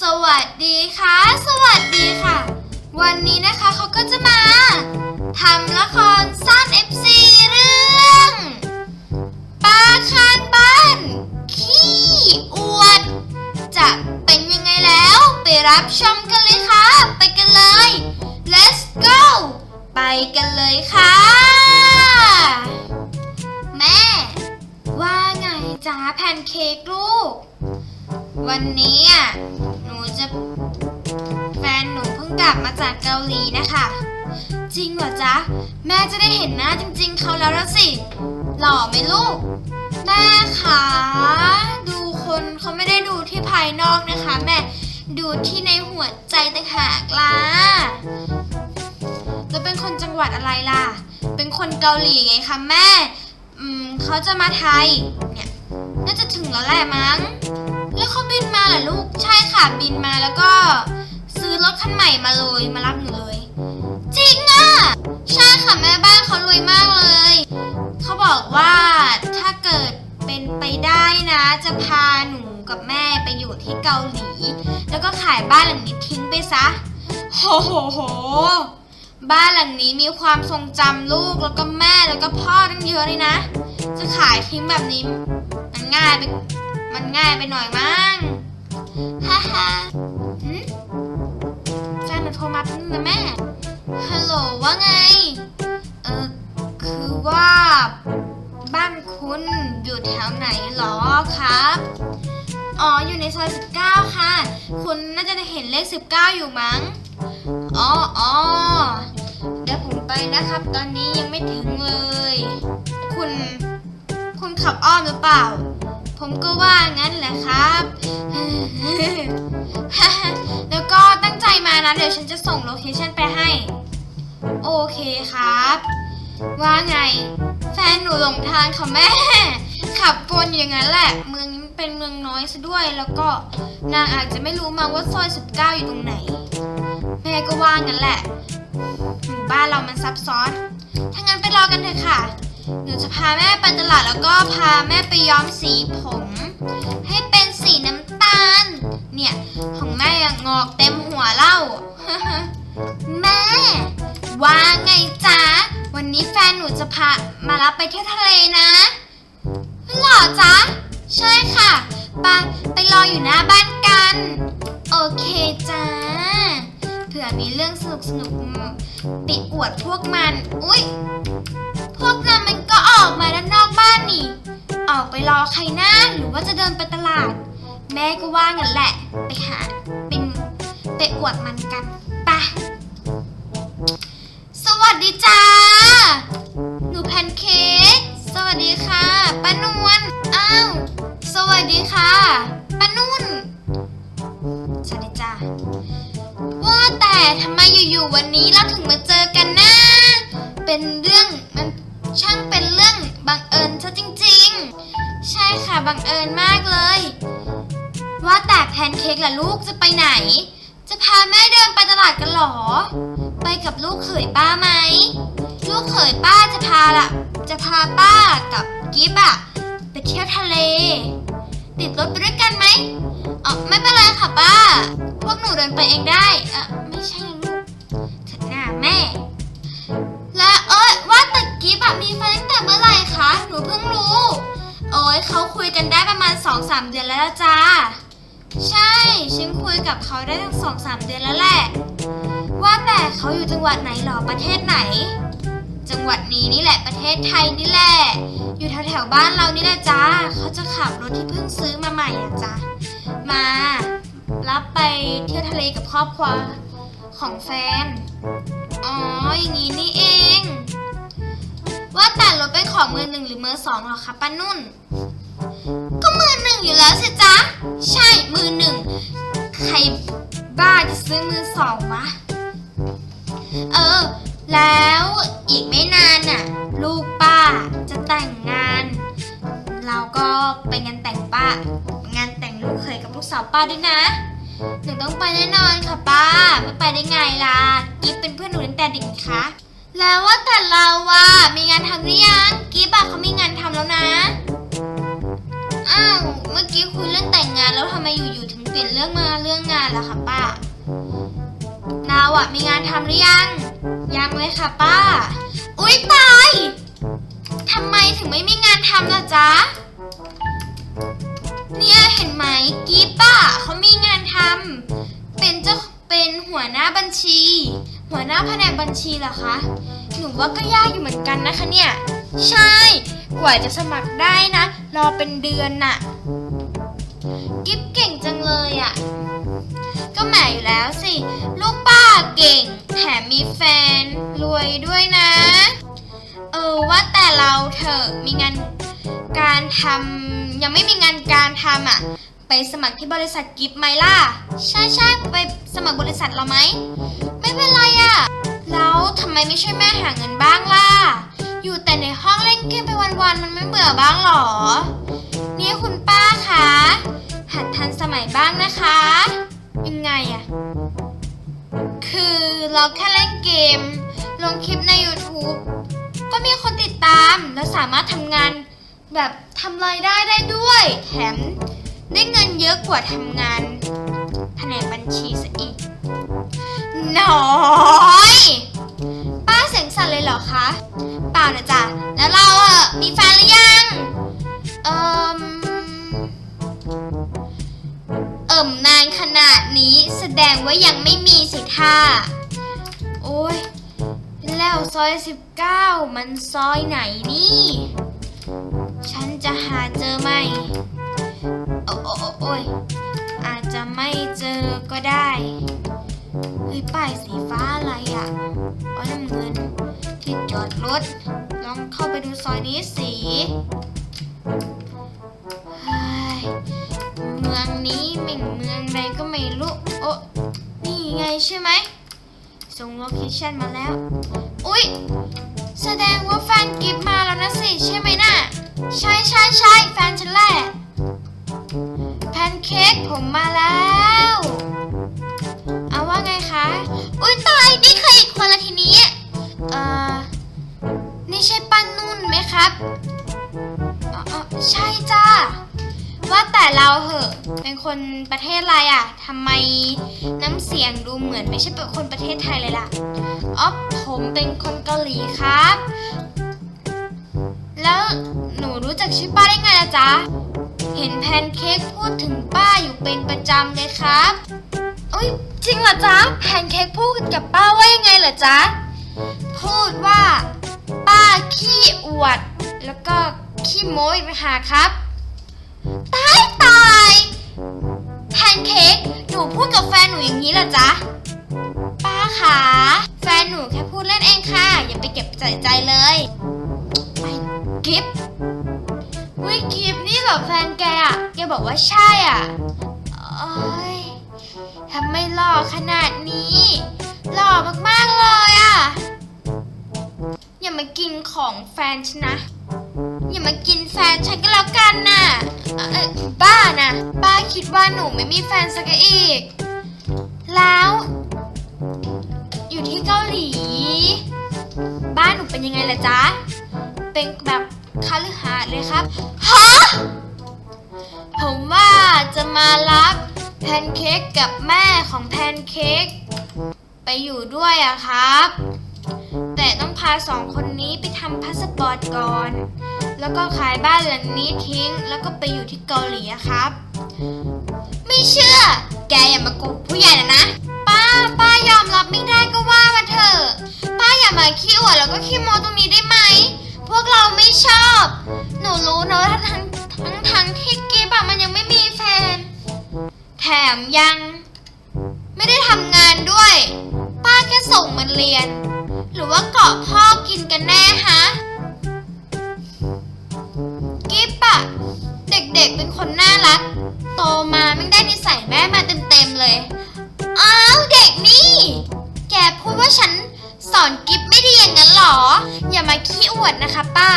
สวัสดีค่ะ สวัสดีค่ะ วันนี้นะคะเขาก็จะมาทำละครสั้น FC เรื่องปลาคานบ้าน ขี้อวด จะเป็นยังไงแล้วไปรับชมกันเลยค่ะ ไปกันเลย let's go ไปกันเลยค่ะ แม่ ว่าไงจ้าแพนเค้กลูก วันนี้อะ จะแฟนหนูเพิ่งกลับมาจากเกาหลีนะคะ จริงเหรอจ๊ะ แม่จะได้เห็นหน้าจริง ๆ เขาแล้วละสิ หล่อไหมลูก แม่คะดูคนเขาไม่ได้ดูที่ภายนอกนะคะ แม่ดูที่ในหัวใจต่างหากล่ะแล้วเป็นคนจังหวัดอะไรล่ะ เป็นคนเกาหลีไงคะแม่ อืมเขาจะมาไทย เนี่ย น่าจะถึงแล้วแหละมั้ง แล้วเขาบินมาเหรอลูก ใช่ค่ะบินมาแล้วก็ซื้อรถคันใหม่มาเลยมารับหนูเลย จริงอะ ใช่ค่ะแม่บ้านเขารวยมากเลย เขาบอกว่าถ้าเกิดเป็นไปได้นะ จะพาหนูกับแม่ไปอยู่ที่เกาหลี แล้วก็ขายบ้านหลังนี้ทิ้งไปซะโหโหโหบ้านหลังนี้มีความทรงจำลูกแล้วก็แม่แล้วก็พ่อตั้งเยอะเลยนะ จะขายทิ้งแบบนี้มันง่ายไป มันง่ายไปหน่อยมั้ง ฮ่าฮ่าหืมแฟนหนูโทรมาแป๊บนึงนะแม่ ฮัลโหลว่าไง เออ คือว่าบ้านคุณอยู่แถวไหนหรอครับ อ๋อ อยู่ในซอย 19 ค่ะ คุณน่าจะเห็นเลข 19 อยู่มั้ง อ๋ออ๋อเดี๋ยวผมไปนะครับ ตอนนี้ยังไม่ถึงเลย คุณ คุณขับอ้อมหรือเปล่า ผมก็ว่างั้นแหละครับ แล้วก็ตั้งใจมานะ เดี๋ยวฉันจะส่งโลเคชั่นไปให้ โอเคครับ ว่าไง แฟนหนูหลงทางค่ะแม่ ขับวนอย่างนั้นแหละ เมืองนี้มันเป็นเมืองน้อยซะด้วย แล้วก็นางอาจจะไม่รู้มาว่าซอย19อยู่ตรงไหน แม่ก็ว่างั้นแหละหมู่บ้านเรามันซับซ้อน ถ้างั้นไปรอกันเถอะค่ะ หนูจะพาแม่ไปตลาดแล้วก็พาแม่ไปย้อมสีผม ให้เป็นสีน้ำตาล เนี่ยของแม่อะงงอกเต็มหัวเล่า แม่ ว่าไงจ๊ะ วันนี้แฟนหนูจะพามารับไปเที่ยวทะเลนะหรอจ๊ะ ใช่ค่ะไปะไปรออยู่หน้าบ้านกัน โอเคจ้า ผื่อมีเรื่องสนุกสนุกๆปิอวดพวกมัน อุ๊ย พวกนั้นมันก็ออกมาด้านนอกบ้านนี่ ออกไปรอใครหน้าหรือว่าจะเดินไปตลาด แม่ก็ว่างันแหละ ไปหาเป็นไปอวดมันกัน ไปะสวัสดีจ้า อยู่วันนี้เราถึงมาเจอกันนะ เป็นเรื่องมันช่างเป็นเรื่องบังเอิญซะจริง ๆ ใช่ค่ะบังเอิญมากเลย ว่าแต่แพนเค้กล่ะลูกจะไปไหน จะพาแม่เดินไปตลาดกันหรอ ไปกับลูกเขยป้าไหม ลูกเขยป้าจะพาละจะพาป้ากับกิฟอะไปเที่ยวทะเล ติดรถไปด้วยกันไหมอ๋อไม่เป็นไรค่ะป้า พวกหนูเดินไปเองได้ เออไม่ใช่ กิฟอะมีแฟนตั้งแต่เมื่อไหร่คะ หนูเพิ่งรู้ โอ้ยเขาคุยกันได้ประมาณ 2-3 เดือนแล้วละจ้า ใช่ ฉันคุยกับเขาได้ตั้งสองสามเดือนแล้วแหละ ว่าแต่เขาอยู่จังหวัดไหนหรอประเทศไหน จังหวัดนี้นี่แหละประเทศไทยนี่แหละ อยู่แถวแถวๆบ้านเรานี่แหละจ้าเขาจะขับรถที่เพิ่งซื้อมาใหม่อะจ้ามา รับไปเที่ยวทะเลกับครอบครัวของแฟน อ๋ออย่างนี้นี่เอง ว่าแต่รถเป็นของมือหนึ่งหรือมือสองเหรอคะป้านุ่น ก็มือหนึ่งอยู่แล้วสิจ๊ะ ใช่มือหนึ่งใครบ้าจะซื้อมือสองวะ เออ แล้วอีกไม่นานน่ะ ลูกป้าจะแต่งงาน เราก็ไปงานแต่งป้า งานแต่งลูกเคยกับลูกสาวป้าด้วยนะหนูต้องไปแน่นอนค่ะป้า ไม่ไปได้ไงล่ะ กิฟเป็นเพื่อนหนูตั้งแต่เด็กนี่คะ แล้วว่าแต่เราว่ามีงานทำหรือยังกิฟอะเขามีงานทำแล้วนะ อ้าวเมื่อกี้คุยเรื่องแต่งงานแล้วทำไมอยู่ๆถึงเปลี่ยนเรื่องมาเรื่องงานล้วค่ะป้าเราอะมีงานทำหรือยัง ยังเลยค่ะป้า อุ๊ยตายทำไมถึงไม่มีงานทำล่ะจ๊ะ เนี่ยเห็นไหมกีป้าเขามีงานทำเป็นเจ้าเป็นหัวหน้าบัญชี หัวหน้าแผนกบัญชีเหรอคะ หนูว่าก็ยากอยู่เหมือนกันนะคะเนี่ย ใช่ กว่าจะสมัครได้นะ รอเป็นเดือนน่ะ กิฟเก่งจังเลยอะ่ะ ก็แหมอยู่แล้วสิ ลูกป้าเก่ง แถมมีแฟน รวยด้วยนะ เออว่าแต่เราเถอะมีงานการทำยังไม่มีงานการทำอะไปสมัครที่บริษัทกิฟไหมล่ะ ใช่ใช่ไปสมัครบริษัทเราไหม เป็นไรอะแล้วทำไมไม่ช่วยแม่หาเงินบ้างล่ะ อยู่แต่ในห้องเล่นเกมไปวันๆมันไม่เบื่อบ้างหรอ เนี่ยคุณป้าคะหัดทันสมัยบ้างนะคะ ยังไงอะคือเราแค่เล่นเกม ลงคลิปใน YouTube ก็มีคนติดตามแล้วสามารถทำงานแบบทำรายได้ได้ด้วย แถมได้เงินเยอะกว่าทำงานแผนกบัญชีซะอีก น้อยป้าเสียงสั่นเลยเหรอคะเปล่านะจ๊ะแล้วเราอะมีแฟนหรือยังเอ่มเอิ่มนานขนาดนี้แสดงว่ายังไม่มีสิท่าโอ้ยแล้วซอย 19 มันซอยไหนนี่ ฉันจะหาเจอไหมโอ้โอ้โอ้โอ้ยอาจจะไม่เจอก็ได้ เฮ้ยป้ายสีฟ้าอะไรอะอ๋อน้ำเงิน ที่จอดรถ ลองเข้าไปดูซอยนี้สิเฮ้เมืองนี้เหม่งเมืองใดก็ไม่รู้โอ้นี่ไงใช่ไหม ส่งโลเคชั่นมาแล้ว อุ๊ย แสดงว่าแฟนกิฟมาแล้วนะสิ ใช่ไหมน่ะ ใช่ใช่ใช่แฟนฉันแหละแพนเค้กผมมาแล้ว ว่าไงคะ อุ๊ยตายนี่ใครอีกคนละทีนี้เอ่อนี่ใช่ป้านุ่นไหมครับอ๋อใช่จ้า ว่าแต่เราเหอะ เป็นคนประเทศอะไรอะทำไมน้ำเสียงดูเหมือนไม่ใช่เป็นคนประเทศไทยเลยล่ะอ๋อผมเป็นคนเกาหลีครับ แล้วหนูรู้จักชื่อป้าได้ไงล่ะจ๊ะ เห็นแพนเค้กพูดถึงป้าอยู่เป็นประจำเลยครับเอ้ย จริงเหรอจ๊ะแพนเค้กพูดกับป้าว่ายังไงเหรอจ๊ะ พูดว่า ป้าขี้อวด แล้วก็ขี้โม้อีกหาครับ ตายตายแพนเค้กหนูพูดกับแฟนหนูอย่างนี้เหรอจ๊ะ ป้าคะแฟนหนูแค่พูดเล่นเองค่ะ อย่าไปเก็บใส่ใจเลยไอ้กิฟวิกิฟนี่เหรอแฟนแกอะแกบอกว่าใช่อะำไมหล่อขนาดนี้ หล่อมากๆเลยอะ อย่ามากินของแฟนฉันนะ อย่ามากินแฟนฉันก็แล้วกันน่ะเอ่อเอ่อบ้านะป้าคิดว่าหนูไม่มีแฟนสักอีก แล้ว อยู่ที่เกาหลี บ้านหนูเป็นยังไงล่ะจ๊ะ เป็นแบบคาลือหาดเลยครับฮะผมว่าจะมารับ แพนเค้กกับแม่ของแพนเค้กไปอยู่ด้วยอะครับ แต่ต้องพาสองคนนี้ไปทำพาสปอร์ตก่อน แล้วก็ขายบ้านหลังนี้ทิ้ง แล้วก็ไปอยู่ที่เกาหลีอะครับ ไม่เชื่อ แกอย่ามาโกหกผู้ใหญ่นะนะป้าป้ายอมรับไม่ได้ก็ว่ามาเถอะป้าอย่ามาขี้อวดแล้วก็ขี้โมตรงนี้ได้ไหมพวกเราไม่ชอบ หนูรู้นะว่าทั้งทั้งทั้งที่กีบอะมันยังไม่มีแฟน แถมยังไม่ได้ทำงานด้วย ป้าแค่ส่งมันเรียน หรือว่าเกาะพ่อกินกันแน่ฮะกิฟอะเด็กๆเป็นคนน่ารัก โตมาไม่ได้นิสัยแม่มาเต็มๆเลย อ้าวเด็กนี่ แกพูดว่าฉันสอนกิฟไม่ดีอย่างนั้นหรอ อย่ามาขี้อวดนะคะ ป้า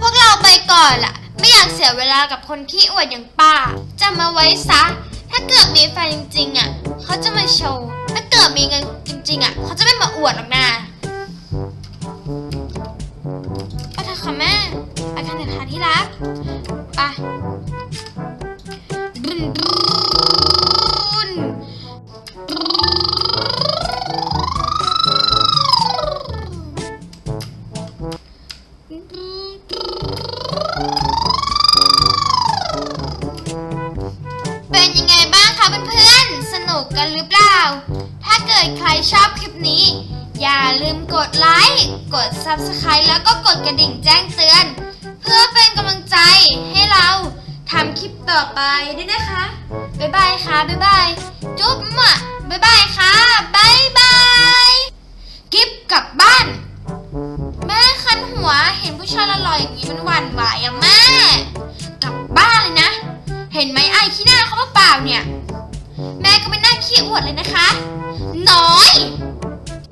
พวกเราไปก่อนล่ะ ไม่อยากเสียเวลากับคนขี้อวดอย่างป้าจำมาไว้ซะ ถ้าเกิดมีแฟนจริง ๆ อะเขาจะมาโชว์ ถ้าเกิดมีเงินจริง ๆ อะเขาจะไม่มาอวดหรอกนะไปเถอะค่ะแม่ไปกันเถอะค่ะที่รักไปเป็นยังไง เพื่อนๆ สนุกกันหรือเปล่า ถ้าเกิดใครชอบคลิปนี้ อย่าลืมกดไลค์ กด Subscribe แล้วก็กดกระดิ่งแจ้งเตือน เพื่อเป็นกำลังใจให้เราทำคลิปต่อไปด้วยนะคะ บ๊ายบายค่ะ บ๊ายบาย จุ๊บมะบ๊ายบายค่ะ บ๊ายบายกิฟกลับบ้าน แม่คันหัวเห็นผู้ชายลอๆอย่างนี้มันหวั่นไหวอะแม่ กลับบ้านเลยนะ เห็นไหมไอ้ขี้หน้าเขาเปล่าเนี่ย แม่ก็ไม่น่าขี้อวดเลยนะคะ น้อย